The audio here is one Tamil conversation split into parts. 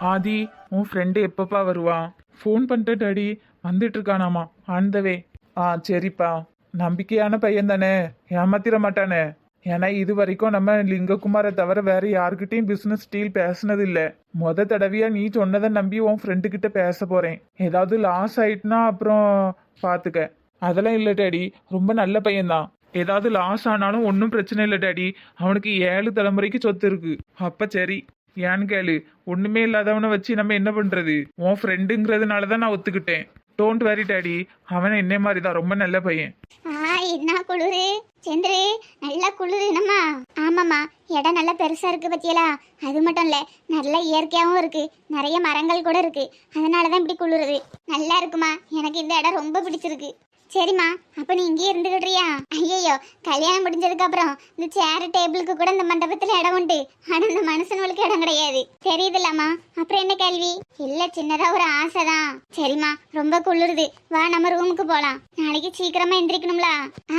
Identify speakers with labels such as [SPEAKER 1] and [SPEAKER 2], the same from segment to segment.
[SPEAKER 1] ஆதி உன் ஃப்ரெண்டு எப்பப்பா வருவான் ஃபோன் பண்ணிட்டு டாடி வந்துட்டு இருக்கானாமா ஆண்டவே ஆ சரிப்பா. நம்பிக்கையான பையன் தானே. ஏமாத்திர மாட்டானே. ஏன்னா இது வரைக்கும் நம்ம லிங்ககுமாரை தவிர வேற யாருக்கிட்டையும் பிசினஸ் டீல் பேசினது இல்ல முத தடவையா நீ சொன்னதை நம்பி உன் ஃப்ரெண்டு கிட்ட பேச போறேன். ஏதாவது லாஸ் ஆயிட்டுனா அப்புறம் பாத்துக்க. அதெல்லாம் இல்ல டாடி. ரொம்ப நல்ல பையன்தான் ஏதாவது லாஸ் ஆனாலும் ஒன்றும் பிரச்சனை இல்லை டாடி. அவனுக்கு ஏழு தலைமுறைக்கு சொத்து இருக்கு. அப்ப சரி. ஏன்னு கேளு. ஒண்ணுமே இல்லாதவனை வச்சு நம்ம என்ன பண்றது? உன் ஃப்ரெண்டுங்கிறதுனால தான் நான் ஒத்துக்கிட்டேன். டோன்ட் வெரி டாடி அவன் என்ன மாதிரி தான் ரொம்ப நல்ல பையன்.
[SPEAKER 2] ஆ என்ன குளிரு? செந்திரு நல்ல குளிரு என்னம்மா? ஆமாம்மா. இடம் நல்லா பெருசாக இருக்குது பத்தியலா? அது மட்டும் இல்லை நல்ல இயற்கையாகவும் இருக்குது நிறைய மரங்கள் கூட இருக்குது அதனால தான் இப்படி குளிருது. நல்லா இருக்குமா? எனக்கு இந்த இடம் ரொம்ப பிடிச்சிருக்கு. சரிம்மா அப்ப நீ இங்கேயே இருந்துக்கிட்றியா ஐயோ கல்யாணம் முடிஞ்சதுக்கு அப்புறம் இந்த சேர் டேபிளுக்கு கூட இந்த மண்டபத்துல இடம் உண்டு. ஆனா இந்த மனுஷனுக்கு இடம் கிடையாது. தெரியுதுல்லம்மா. அப்புறம் என்ன கேள்வி? இல்ல சின்னதா ஒரு ஆசைதான். சரிம்மா ரொம்ப குளிருது. வா நம்ம ரூமுக்கு போலாம். நாளைக்கு சீக்கிரமா எந்திரிக்கணும்ல.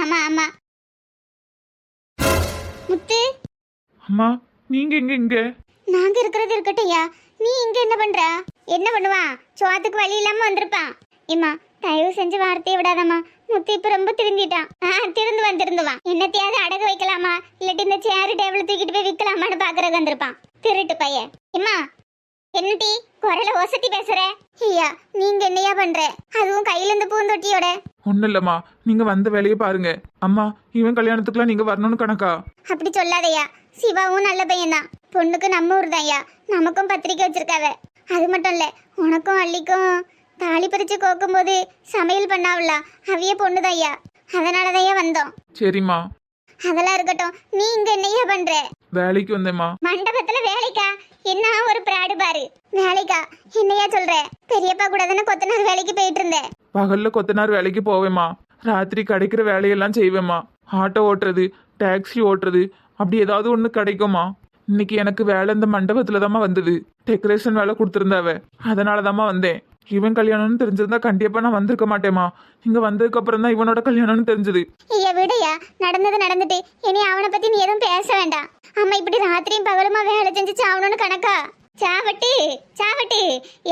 [SPEAKER 2] ஆமா ஆமா. முத்து?
[SPEAKER 1] அம்மா நீங்க எங்க இங்க?
[SPEAKER 2] நாங்க இருக்கிறது இருக்கட்டையா நீ இங்க என்ன பண்ற? என்ன பண்ணுவான் சோத்துக்கு வழி இல்லாம வந்திருப்பான் ஏம்மா தயவு செஞ்சு வார்த்தையை விடாதம்மா. முத்து இப்ப ரொம்ப திருந்திட்டான். ஆ திருந்து வந்திருந்துவான் என்னத்தையாவது அடகு வைக்கலாமா? இல்லாட்டி இந்த சேரு டேபிள் தூக்கிட்டு போய் விற்கலாமான்னு பாக்குறதுக்கு வந்திருப்பான். திருட்டு பையன். ஏம்மா என்னடி குரல ஒசத்தி பேசுற? ஐயா நீங்க என்னையா பண்ற? அதுவும் கையில இந்த பூந்தொட்டியோட.
[SPEAKER 1] ஒன்றும் இல்லைம்மா. நீங்க வந்த வேலையை பாருங்க. அம்மா இவன் கல்யாணத்துக்குலாம் நீங்க வரணும்னு கணக்கா?
[SPEAKER 2] அப்படி சொல்லாதய்யா. சிவாவும் நல்ல பையன்தான். பொண்ணுக்கு நம்ம ஊர் தான்யா நமக்கும் பத்திரிக்கை வச்சிருக்காவ. அது மட்டும் இல்ல உனக்கும் அள்ளிக்கும் தாலி பறிச்சு கோக்கும்போது சமையல் பண்ணாவல அவிய பொண்ணுதாய்யா. அதனாலதான்யா வந்தோம்.
[SPEAKER 1] சரிம்மா.
[SPEAKER 2] அதெல்லாம் இருக்கட்டும். நீ இங்க என்னையா பண்ற?
[SPEAKER 1] வேலைக்கு வந்தேம்மா.
[SPEAKER 2] மண்டபத்துல வேலைக்கா? என்ன ஒரு பிராடு பாரு. வேலைக்கா என்னையா சொல்ற? பெரியப்பா கூட தானே கொத்தனார் வேலைக்கு போயிட்டு இருந்தேன்
[SPEAKER 1] பகல்ல கொத்தனார் வேலைக்கு போவேம்மா. ராத்திரி கிடைக்கிற வேலையெல்லாம் செய்வேம்மா. ஆட்டோ ஓட்டுறது டாக்ஸி ஓட்டுறது அப்படி ஏதாவது ஒன்று கிடைக்குமா இன்னைக்கு எனக்கு வேலை இந்த மண்டபத்துல தாம்மா வந்தது. டெக்கரேஷன் வேலை கொடுத்துருந்தாவ. அதனால தாம்மா வந்தேன். இவன் கல்யாணம்னு தெரிஞ்சிருந்தா கண்டிப்பா நான் வந்திருக்க மாட்டேமா இங்க வந்ததுக்கு அப்புறம் தான் இவனோட கல்யாணம்னு தெரிஞ்சது.
[SPEAKER 2] ஐயா விடையா நடந்தது நடந்துட்டு. இனி அவனை பத்தி நீ எதுவும் பேச வேண்டாம். அம்மா இப்படி ராத்திரியும் பகலுமா வேலை செஞ்சு சாவணும்னு கணக்கா? சாவட்டு சாவட்டு.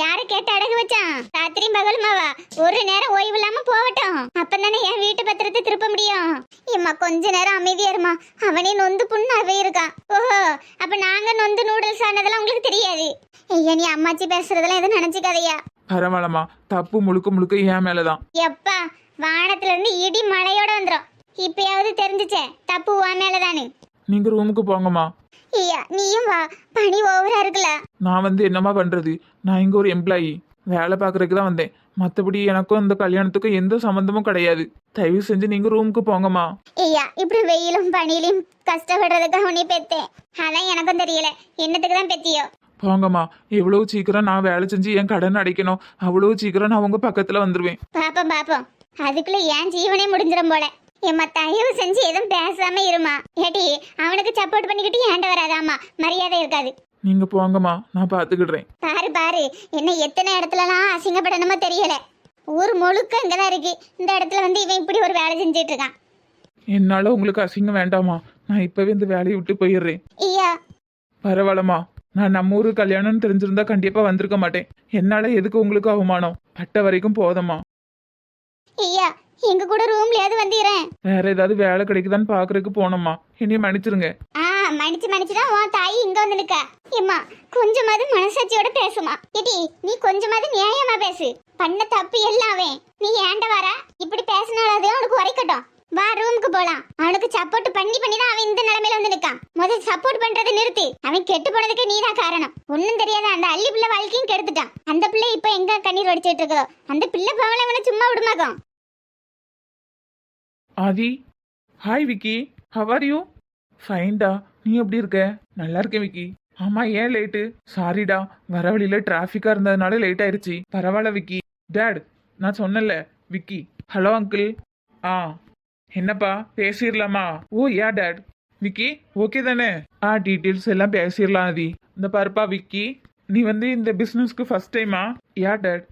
[SPEAKER 2] யாரை கேட்டு அடகு வச்சான்? ராத்திரியும் பகலுமாவா ஒரு நேரம் ஓய்வு இல்லாம போகட்டும். அப்பதானே என் வீட்டு பத்திரத்தை திருப்ப முடியும். இம்மா கொஞ்ச நேரம் அமைதியா இருமா அவனே நொந்து புண்ணாவே இருக்கான் ஓஹோ அப்ப நாங்க நொந்து நூடுல்ஸ் ஆனதெல்லாம் உங்களுக்கு தெரியாது. ஐயா நீ அம்மாச்சி பேசுறதெல்லாம் எதுவும் நினைச்சுக்காதையா
[SPEAKER 1] பரவாயில்லம்மா. தப்பு முழுக்க முழுக்க என் மேலதான்.
[SPEAKER 2] எப்பா வானத்துல இருந்து இடி மழையோட வந்துரும். இப்பயாவது தெரிஞ்சுச்சே தப்பு உன் மேலதானு.
[SPEAKER 1] நீங்க ரூமுக்கு போங்கம்மா.
[SPEAKER 2] ஐயா நீயும் வா. பனி ஓவரா இருக்குல்ல.
[SPEAKER 1] நான் வந்து என்னம்மா பண்றது? நான் இங்க ஒரு எம்ப்ளாயி வேலை பார்க்கறதுக்கு தான் வந்தேன். மற்றபடி எனக்கும் இந்த கல்யாணத்துக்கும் எந்த சம்மந்தமும் கிடையாது. தயவு செஞ்சு நீங்க ரூமுக்கு போங்கம்மா.
[SPEAKER 2] ஐயா இப்படி வெயிலும் பனியிலும் கஷ்டப்படுறதுக்காக உன்னை பெத்தேன். அதான் எனக்கும் தெரியல. என்னத்துக்கு தான் பெத்தியோ?
[SPEAKER 1] போங்கம்மா எவ்வளவு சீக்கிரம் நான் வேலை செஞ்சு என் கடன் அடைக்கணும். அவ்வளவு சீக்கிரம் நான் உங்க பக்கத்துல வந்துருவேன்.
[SPEAKER 2] பாப்போம் பாப்போம். அதுக்குள்ள ஏன் ஜீவனே முடிஞ்சிடும் போல. ஏம்மா தயவு செஞ்சு எதுவும் பேசாம இருமா. ஏடி அவனுக்கு சப்போர்ட் பண்ணிக்கிட்டு ஏண்ட வராதாமா மரியாதை இருக்காது.
[SPEAKER 1] நீங்க போங்கம்மா நான் பாத்துக்கிடுறேன்.
[SPEAKER 2] பாரு பாரு. என்ன எத்தனை இடத்துலலாம் அசிங்கப்படணுமோ தெரியல. ஊர் முழுக்க இங்கதான் இருக்கு. இந்த இடத்துல வந்து இவன் இப்படி ஒரு வேலை செஞ்சுட்டு இருக்கான்.
[SPEAKER 1] என்னால உங்களுக்கு அசிங்கம் வேண்டாமா நான் இப்பவே இந்த வேலையை விட்டு போயிடுறேன்.
[SPEAKER 2] ஐயா.
[SPEAKER 1] பரவாயில்லம்மா. நான் நம்ம ஊரு கல்யாணம்னு தெரிஞ்சிருந்தா கண்டிப்பா வந்திருக்க மாட்டேன். என்னால எதுக்கு உங்களுக்கு அவமானம்? பட்ட வரைக்கும் போதம்மா.
[SPEAKER 2] ஐயா எங்க கூட ரூம்லயாவது வந்துடுறேன்
[SPEAKER 1] வேற ஏதாவது வேலை கிடைக்குதான்னு பாக்குறதுக்கு போனோம்மா. என்னைய மன்னிச்சிருங்க.
[SPEAKER 2] ஆ மன்னிச்சு மன்னிச்சுதான் உன் தாய் இங்க வந்து நிக்க. ஏம்மா கொஞ்சமாவது மனசாட்சியோட பேசுமா. ஏடி நீ கொஞ்சமாவது நியாயமா பேசு. பண்ண தப்பு எல்லாமே நீ ஏண்ட வர? இப்படி பேசினாலே அவனுக்கு உரைக்கட்டும். வா ரூமுக்கு போலாம். அவனுக்கு சப்போர்ட் பண்ணி பண்ணி தான் அவன் இந்த நிலைமையில வந்து நிக்கான். முதல்ல சப்போர்ட் பண்றதை நிறுத்தி. அவன் கெட்டு போனதுக்கு நீதான் காரணம். ஒன்னும் தெரியாத? அந்த அள்ளி பிள்ளை வாழ்க்கையும் கெடுத்துட்டான். அந்த பிள்ளை இப்ப எங்க கண்ணீர் வடிச்சிட்டு இருக்கோ? அந்த பிள்ளை பவளை அவனை சும்மா விடுமாக்கும்.
[SPEAKER 1] Aadhi hi Vicky. How are you ஃபைன்டா நீ எப்படி இருக்க? நல்லா இருக்கேன் விக்கி. ஆமா ஏன் லேட்டு சாரிடா வர வழியில டிராஃபிக்கா இருந்ததுனால லேட் ஆயிருச்சு. பரவாயில்ல விக்கி. டேட் நான் சொன்னல விக்கி. ஹலோ அங்கிள் ஆ என்னப்பா பேசிடலாமா oh yeah date. Vicky okay தானே? ஆ டீட்டெயில்ஸ் எல்லாம் பேசிடலாம் ஆதி. இந்த பாருப்பா விக்கி. நீ வந்து இந்த பிஸ்னஸ்க்கு ஃபர்ஸ்ட் டைமா யா டேட்.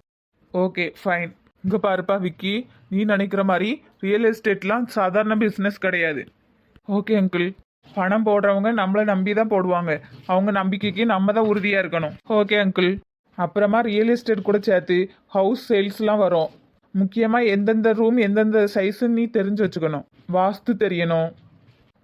[SPEAKER 1] ஓகே ஃபைன் இங்கே பாருப்பா விக்கி. நீ நினைக்கிற மாதிரி ரியல் எஸ்டேட்லாம் சாதாரண பிஸ்னஸ் கிடையாது. ஓகே அங்கிள் பணம் போடுறவங்க நம்மளை நம்பி தான் போடுவாங்க. அவங்க நம்பிக்கைக்கு நம்ம தான் உறுதியாக இருக்கணும். ஓகே அங்கிள் அப்புறமா ரியல் எஸ்டேட் கூட சேர்த்து ஹவுஸ் சேல்ஸ்லாம் வரும். முக்கியமாக எந்தெந்த ரூம் எந்தெந்த சைஸுன்னு நீ தெரிஞ்சு வச்சுக்கணும். வாஸ்து தெரியணும்.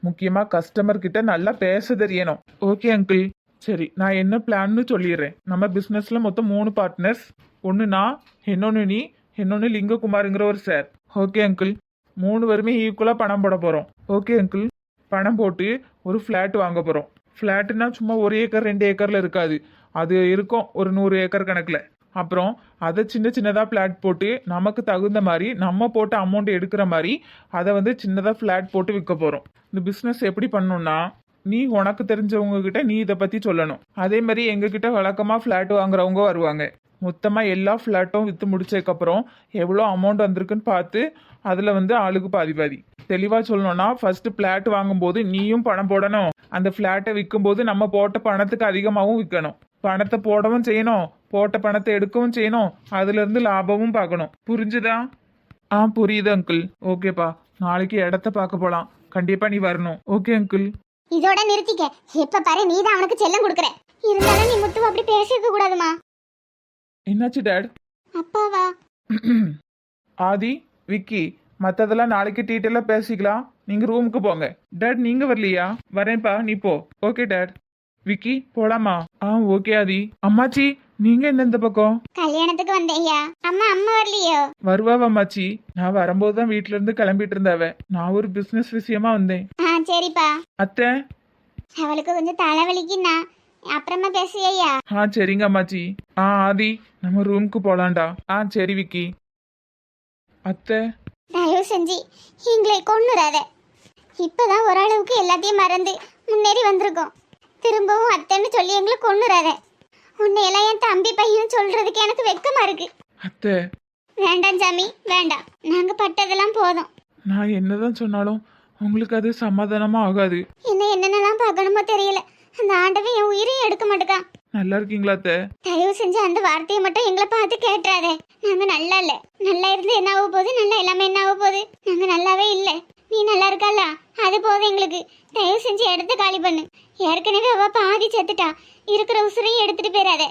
[SPEAKER 1] முக்கியமாக கஸ்டமர் கிட்ட நல்லா பேச தெரியணும். ஓகே அங்கிள் சரி நான் என்ன பிளான்னு சொல்லிடுறேன். நம்ம பிஸ்னஸில் மொத்தம் மூணு பார்ட்னர்ஸ் ஒன்று நான் இன்னொன்று நீ இன்னொன்று லிங்ககுமாருங்கிற ஒரு சார் ஓகே அங்கிள் மூணு பேருமே ஈக்குவலாக பணம் போட போகிறோம் ஓகே அங்கிள் பணம் போட்டு ஒரு ஃப்ளாட் வாங்க போகிறோம் ஃப்ளாட்டுனா சும்மா ஒரு ஏக்கர் ரெண்டு ஏக்கரில் இருக்காது. அது இருக்கும் ஒரு நூறு ஏக்கர் கணக்கில். அப்புறம் அதை சின்ன சின்னதாக ஃப்ளாட் போட்டு நமக்கு தகுந்த மாதிரி நம்ம போட்ட அமௌண்ட் எடுக்கிற மாதிரி அதை வந்து சின்னதாக ஃப்ளாட் போட்டு விற்க போகிறோம் இந்த பிஸ்னஸ் எப்படி பண்ணணும்னா நீ உனக்கு தெரிஞ்சவங்க கிட்ட நீ இதை பற்றி சொல்லணும். அதே மாதிரி எங்ககிட்ட வழக்கமாக ஃப்ளாட் வாங்குறவங்க வருவாங்க. மொத்தமாக எல்லா ஃப்ளாட்டும் விற்று முடிச்சதுக்கப்புறம் எவ்வளோ அமௌண்ட் வந்திருக்குன்னு பார்த்து அதில் வந்து ஆளுக்கு பாதி பாதி. தெளிவாக சொல்லணும்னா ஃபர்ஸ்ட் ஃப்ளாட் வாங்கும்போது நீயும் பணம் போடணும். அந்த ஃப்ளாட்டை விற்கும்போது நம்ம போட்ட பணத்துக்கு அதிகமாகவும் விற்கணும். பணத்தை போடவும் செய்யணும். போட்ட பணத்தை எடுக்கவும் செய்யணும். அதுலேருந்து லாபமும் பார்க்கணும். புரிஞ்சுதா? ஆ புரியுது அங்கிள் ஓகேப்பா. நாளைக்கு இடத்த பார்க்க போகலாம் கண்டிப்பாக நீ வரணும். ஓகே அங்கிள்
[SPEAKER 2] இதோட நிறுத்திக்க. எப்ப பாரு நீ தான் அவனுக்கு செல்லம் கொடுக்குற. இருந்தாலும் நீ முத்து அப்படி பேசிருக்க கூடாதுமா.
[SPEAKER 1] என்னாச்சு டேட்
[SPEAKER 2] அப்பாவா?
[SPEAKER 1] ஆதி விக்கி மற்றதெல்லாம் நாளைக்கு டீட்டெயிலாக பேசிக்கலாம். நீங்கள் ரூமுக்கு போங்க. டேட் நீங்கள் வரலையா? வரேன்ப்பா நீ போ. ஓகே டேட் விக்கி போலாமா? ஆ ஓகே ஆதி. அம்மாச்சி நீங்கள் என்ன இந்த பக்கம்?
[SPEAKER 2] கல்யாணத்துக்கு வந்தேயா அம்மா அம்மா வரலையோ?
[SPEAKER 1] வருவாவா அம்மாச்சி. நான் வரும்போது தான் வீட்ல இருந்து கிளம்பிட்டு இருந்தாவ. நான் ஒரு பிசினஸ் விஷயமா வந்தேன்.
[SPEAKER 2] ஆ சரிப்பா.
[SPEAKER 1] அத்தை?
[SPEAKER 2] அவளுக்கு கொஞ்சம் தலைவலிக்குண்ணா. அப்புறமா பேசுறியா
[SPEAKER 1] ஆ சரிங்க அம்மாச்சி. ஆ ஆதி நம்ம ரூமுக்கு போலாம்டா. ஆ சரி விக்கி. அத்தை?
[SPEAKER 2] தயவு செஞ்சு எங்களை கொன்னுறாத. இப்பதான் ஓரளவுக்கு எல்லாத்தையும் மறந்து முன்னேறி வந்திருக்கோம். திரும்பவும் அத்தைன்னு சொல்லி எங்களை கொன்னுறாத. உன்னையெல்லாம் என் தம்பி பையன் சொல்றதுக்கு எனக்கு வெக்கமா இருக்கு.
[SPEAKER 1] அத்தை.
[SPEAKER 2] வேண்டாம் சாமி வேண்டாம். நாங்க பட்டதெல்லாம் போதும்.
[SPEAKER 1] நான் என்னதான் சொன்னாலும் உங்களுக்கு அது சமாதானமா ஆகாது.
[SPEAKER 2] இன்னும் என்னென்னலாம் பார்க்கணுமோ தெரியல. அந்த ஆண்டவன் என் உயிரையும் எடுக்க மாட்டேக்கான்.
[SPEAKER 1] நல்லா இருக்கீங்களா அத்தை?
[SPEAKER 2] தயவு செஞ்சு அந்த வார்த்தையை மட்டும் எங்களை பார்த்து கேட்டுறாதே. நாங்க நல்லா இல்ல. நல்லா இருந்து என்ன ஆக போகுது? நல்லா எல்லாமே என்ன ஆக போகுது? நாங்க நல்லாவே இல்ல. நீ நல்லா இருக்கல அது போதும் எங்களுக்கு. தயவு செஞ்சு எடுத்து காலி பண்ணு. ஏற்கனவே அவ பாதி செத்துட்டா. இருக்கிற உசுரையும் எடுத்துட்டு போயிடாத.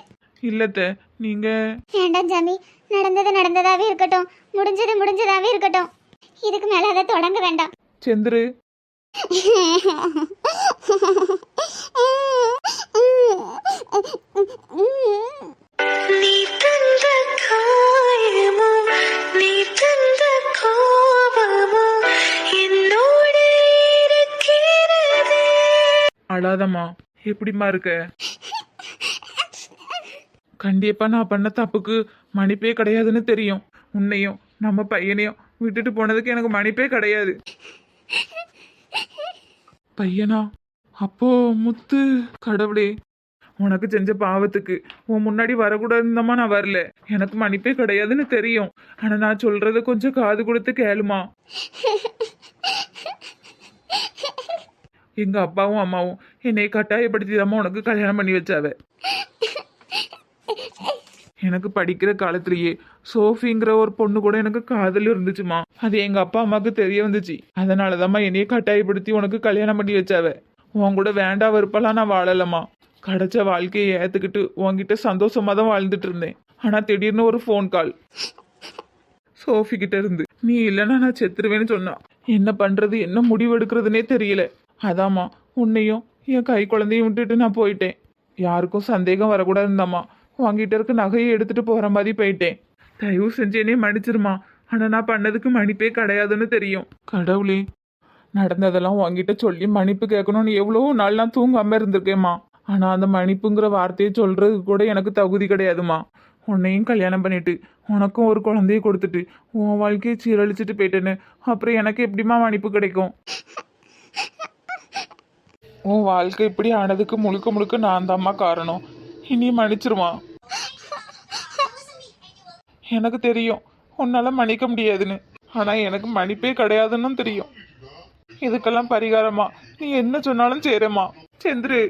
[SPEAKER 1] இல்ல அத்தை நீங்க
[SPEAKER 2] வேண்டாம் சாமி. நடந்தது நடந்ததாவே இருக்கட்டும். முடிஞ்சது முடிஞ்சதாவே இருக்கட்டும். இதுக்கு மேல அதை தொடங்க வேண்டாம்.
[SPEAKER 1] செந்திரு.
[SPEAKER 3] நீ தந்த காயமோ நீ தந்த
[SPEAKER 1] அழாதம்மா. எப்படிம்மா இருக்க? கண்டிப்பா நான் பண்ண தப்புக்கு மன்னிப்பே கிடையாதுன்னு தெரியும். உன்னையும் நம்ம பையனையும் விட்டுட்டு போனதுக்கு எனக்கு மன்னிப்பே கிடையாது. பையனா? அப்போ முத்து கடவுளே. உனக்கு செஞ்ச பாவத்துக்கு உன் முன்னாடி வரக்கூடாதுந்தம்மா நான் வரல. எனக்கு மன்னிப்பே கிடையாதுன்னு தெரியும். ஆனா நான் சொல்றத கொஞ்சம் காது கொடுத்து கேளுமா. எங்க அப்பாவும் அம்மாவும் என்னை கட்டாயப்படுத்தி உனக்கு கல்யாணம் பண்ணி வச்சாவ. எனக்கு படிக்கிற காலத்திலேயே சோஃபிங்கிற ஒரு பொண்ணு கூட எனக்கு காதல் இருந்துச்சுமா. அது எங்க அப்பா அம்மாவுக்கு தெரிய வந்துச்சு. அதனாலதாம்மா என்னைய கட்டாயப்படுத்தி உனக்கு கல்யாணம் பண்ணி வச்சாவ. உன் கூட வேண்டா வெறுப்பெல்லாம் நான் வாழலம்மா. கிடைச்ச வாழ்க்கையை ஏத்துக்கிட்டு உன்கிட்ட சந்தோஷமா தான் வாழ்ந்துட்டு இருந்தேன். ஆனா திடீர்னு ஒரு ஃபோன் கால் சோஃபி கிட்ட இருந்து நீ இல்லைன்னா நான் செத்துருவேன்னு சொன்னா. என்ன பண்றது? என்ன முடிவு எடுக்கிறதுனே தெரியல. அதாம்மா உன்னையும் என் கை குழந்தையும் விட்டுட்டு நான் போயிட்டேன். யாருக்கும் சந்தேகம் வரக்கூடாதுந்தாம்மா வாங்கிட்டு இருக்க நகையை எடுத்துட்டு போகிற மாதிரி போயிட்டேன். தயவு செஞ்சு என்னைய மன்னிச்சிருமா ஆனால் நான் பண்ணதுக்கு மன்னிப்பே கிடையாதுன்னு தெரியும். கடவுளே நடந்ததெல்லாம் உங்ககிட்ட சொல்லி மன்னிப்பு கேட்கணும்னு எவ்வளோ நாள் நான் தூங்காம இருந்திருக்கேம்மா. ஆனால் அந்த மன்னிப்புங்கிற வார்த்தையை சொல்கிறதுக்கு கூட எனக்கு தகுதி கிடையாதுமா உன்னையும் கல்யாணம் பண்ணிட்டு உனக்கும் ஒரு குழந்தைய கொடுத்துட்டு உன் வாழ்க்கையை சீரழிச்சிட்டு போயிட்டேன்னு. அப்புறம் எனக்கு எப்படிம்மா மன்னிப்பு கிடைக்கும்? உன் வாழ்க்கை இப்படி ஆனதுக்கு முழுக்க முழுக்க நான் தாம்மா காரணம். இனி மன்னிச்சிருவான். எனக்கு தெரியும். உன்னால மன்னிக்க முடியாதுன்னு. ஆனா எனக்கு மன்னிப்பே கிடையாதுன்னு தெரியும். இதுக்கெல்லாம் பரிகாரமா? நீ என்ன சொன்னாலும் சேரமா செந்திரு.